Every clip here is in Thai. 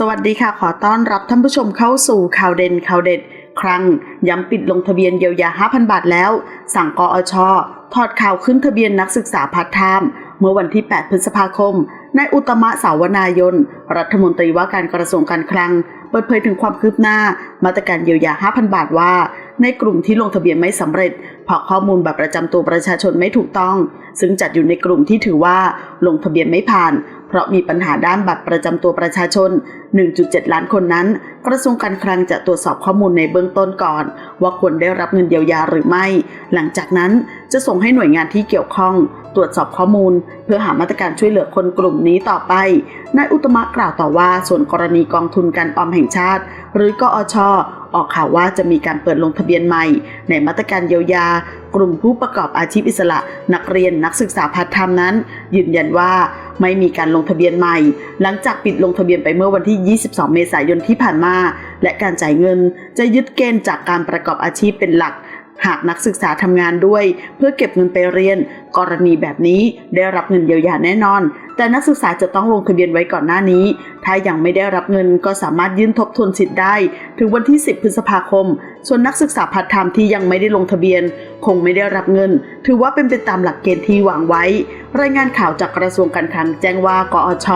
สวัสดีค่ะ ขอต้อนรับท่านผู้ชมเข้าสู่ข่าวเด่นข่าวเด็ด ครั้งย้ำปิดลงทะเบียนเยียวยา 5,000 บาทแล้ว สั่งกอชถอดข่าวขึ้นทะเบียนนักศึกษาพาร์ทไทม์เมื่อวันที่ 8 พฤษภาคมนายอุตตมะสาวนายน รัฐมนตรีว่าการกระทรวงการคลัง เปิดเผยถึงความคืบหน้า มาตรการเยียวยา 5,000 บาทว่า ในกลุ่มที่ลงทะเบียนไม่สำเร็จเพราะข้อมูลบัตรประจำตัวประชาชนไม่ถูกต้อง ซึ่งจัดอยู่ในกลุ่มที่ถือว่าลงทะเบียนไม่ผ่าน เพราะมีปัญหาด้านบัตรประจำตัวประชาชน 1.7 ล้านคนนั้น กระทรวงการคลังจะตรวจสอบข้อมูลในเบื้องต้นก่อน ว่าควรได้รับเงินเยียวยาหรือไม่ หลังจากนั้นจะส่งให้หน่วยงานที่เกี่ยวข้อง ตรวจสอบข้อมูล เพื่อหามาตรการช่วยเหลือคนกลุ่มนี้ต่อไปนายอุตตมะกล่าวต่อว่าส่วนกรณีกองทุนการออมแห่งชาติ หรือกอช ออกข่าวว่าจะมีการเปิดลงทะเบียนใหม่ ในมาตรการเยียวยา กลุ่มผู้ประกอบอาชีพอิสระ นักเรียนนักศึกษาพาร์ทไทม์นั้น ยืนยันว่าไม่มีการลงทะเบียนใหม่ หลังจากปิดลงทะเบียนไปเมื่อวันที่ 22 เมษายนที่ผ่านมา และการจ่ายเงินจะยึดเกณฑ์จากการประกอบอาชีพเป็นหลัก หากนักศึกษาทำงานด้วย เพื่อเก็บเงินไปเรียน กรณีแบบนี้ได้รับเงินเยียวยาแน่นอน แต่นักศึกษาจะต้องลงทะเบียนไว้ก่อนหน้านี้ ถ้ายังไม่ได้รับเงินก็สามารถยื่นทบทวนสิทธิ์ได้ ถึงวันที่ 10 พฤษภาคม ส่วนนักศึกษาพาร์ทไทม์ที่ยังไม่ได้ลงทะเบียน คงไม่ได้รับเงิน ถือว่าเป็นไปตามหลักเกณฑ์ที่วางไว้ รายงานข่าวจากกระทรวงการคลังแจ้งว่ากอช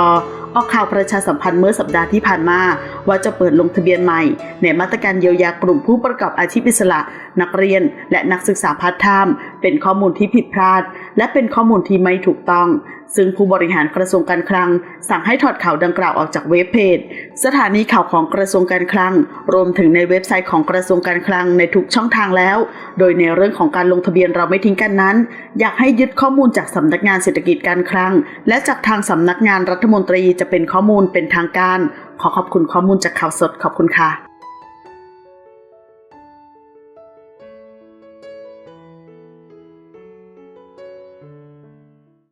ออกข่าวประชาสัมพันธ์เมื่อสัปดาห์ที่ผ่านมา ว่าจะเปิดลงทะเบียนใหม่ ในมาตรการเยียวยากลุ่มผู้ประกอบอาชีพอิสระ นักเรียน และนักศึกษาพาร์ทไทม์เป็นข้อมูลที่ผิดพลาด และเป็นข้อมูลที่ไม่ถูกต้อง ซึ่งผู้บริหารกระทรวงการคลัง สั่งให้ถอดข่าวดังกล่าวออกจากเว็บเพจ สถานีข่าวของกระทรวงการคลัง รวมถึงในเว็บไซต์ของกระทรวงการคลังในทุกช่องทางแล้ว โดยในเรื่องของการลงทะเบียนเราไม่ทิ้งกันนั้น อยากให้ยึดข้อมูลจากสำนักงานเศรษฐกิจการคลัง และจากทางสำนักงานรัฐมนตรีจะเป็นข้อมูลเป็นทางการ ขอขอบคุณข้อมูลจากข่าวสดขอบคุณค่ะ